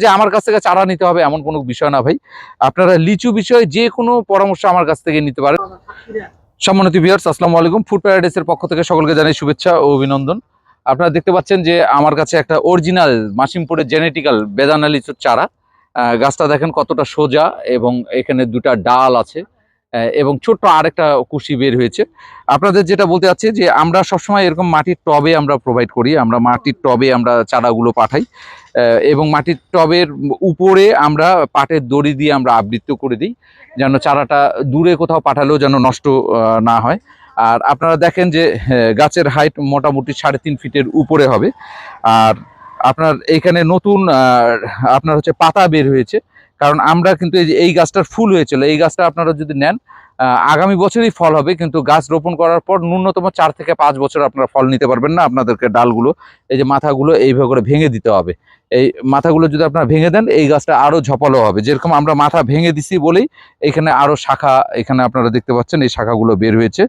যে আমার কাছ থেকে চারা নিতে হবে এমন কোনো বিষয় না ভাই। আপনারা লিচু বিষয়ে যে কোনো পরামর্শ আমার কাছ থেকে নিতে পারেন। সম্মানিত ভিউয়ার্স আসসালামু আলাইকুম। ফুড প্যারাডাইসের পক্ষ থেকে সকলকে জানাই শুভেচ্ছা ও অভিনন্দন। আপনারা দেখতে পাচ্ছেন যে আমার কাছে একটা অরিজিনাল মাসিমপুরের জেনেটিক্যাল বেদানা লিচুর চারা। গাছটা দেখেন কতটা সোজা এবং এখানে দুটা ডাল আছে এবং ছোট্ট আরেকটা কুশি বের হয়েছে। আপনাদের যেটা বলতে চাচ্ছি যে আমরা সবসময় এরকম মাটির টবে আমরা প্রোভাইড করি। আমরা মাটির টবে আমরা চারাগুলো পাঠাই। এবং মাটির টবের উপরে আমরা পাটের দড়ি দিয়ে আমরা আবৃত্ত করে দিই, যেন চারাটা দূরে কোথাও পাঠালেও যেন নষ্ট না হয়। আর আপনারা দেখেন যে গাছের হাইট মোটামুটি সাড়ে তিন ফিটের উপরে হবে। আর আপনার এইখানে নতুন আপনার হচ্ছে পাতা বের হয়েছে। কারণ আমরা কিন্তু এই যে, এই গাছটার ফুল হয়েছিল, এই গাছটা আপনারা যদি নেন আগামী বছরই ফল হবে, কিন্তু গাছ রোপণ করার পর ন্যূনতম চার থেকে পাঁচ বছর আপনারা ফল নিতে পারবেন না। আপনাদেরকে ডালগুলো, এই যে মাথাগুলো এইভাবে করে ভেঙে দিতে হবে। এই মাথাগুলো যদি আপনারা ভেঙে দেন, এই গাছটা আরও ঝপালো হবে। যেরকম আমরা মাথা ভেঙে দিছি বলেই এখানে আরও শাখা এখানে আপনারা দেখতে পাচ্ছেন, এই শাখাগুলো বের হয়েছে।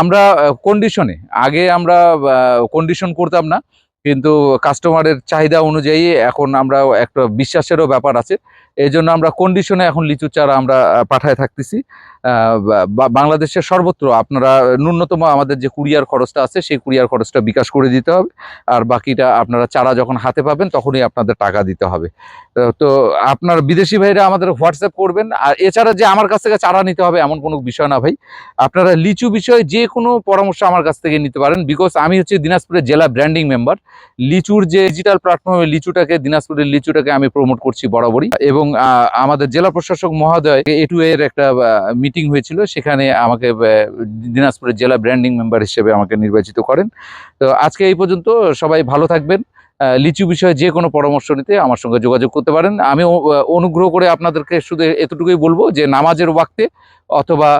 আমরা কন্ডিশনে আগে আমরা কন্ডিশন করতাম না। কিন্তু কাস্টমারের চাহিদা অনুযায়ী এখন আমরা একটা বিশ্বাসেরও ব্যাপার আছে। এই জন্য আমরা কন্ডিশনে এখন লিচু চারা আমরা পাঠায় থাকতেছি। বাংলাদেশের সর্বত্র আপনারা ন্যূনতম আমাদের যে কুরিয়ার খরচটা আছে, সেই কুরিয়ার খরচটা বিকাশ করে দিতে হবে। আর বাকিটা আপনারা চারা যখন হাতে পাবেন, তখনই আপনাদের টাকা দিতে হবে। তো আপনার বিদেশি ভাইরা আমাদের হোয়াটসঅ্যাপ করবেন। আর এছাড়া যে আমার কাছ থেকে চারা নিতে হবে, এমন কোনো বিষয় না ভাই। আপনারা লিচু বিষয়ে যে কোনো পরামর্শ আমার কাছ থেকে নিতে পারেন। বিকজ আমি হচ্ছে দিনাজপুরের জেলা ব্র্যান্ডিং মেম্বার লিচুর যে ডিজিটাল প্ল্যাটফর্মে লিচুটাকে, দিনাজপুরের লিচুটাকে আমি প্রমোট করছি বরাবরই। এবং আমাদের জেলা প্রশাসক মহোদয়, এ টু এর একটা মিটিং হয়েছিল, সেখানে আমাকে দিনাজপুরের জেলা ব্র্যান্ডিং মেম্বার হিসেবে আমাকে নির্বাচিত করেন। তো আজকে এই পর্যন্ত সবাই ভালো থাকবেন। লিচু বিষয়ে যে কোনো পরামর্শ নিতে আমার সঙ্গে যোগাযোগ করতে পারেন। আমি অনুগ্রহ করে আপনাদেরকে শুধু এতটুকুই বলব যে, নামাজের ওয়াক্তে অথবা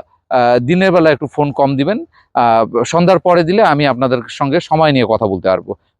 দিনের বেলা একটু ফোন কম দিবেন। সন্ধ্যার পরে দিলে আমি আপনাদের সঙ্গে সময় নিয়ে কথা বলতে পারব।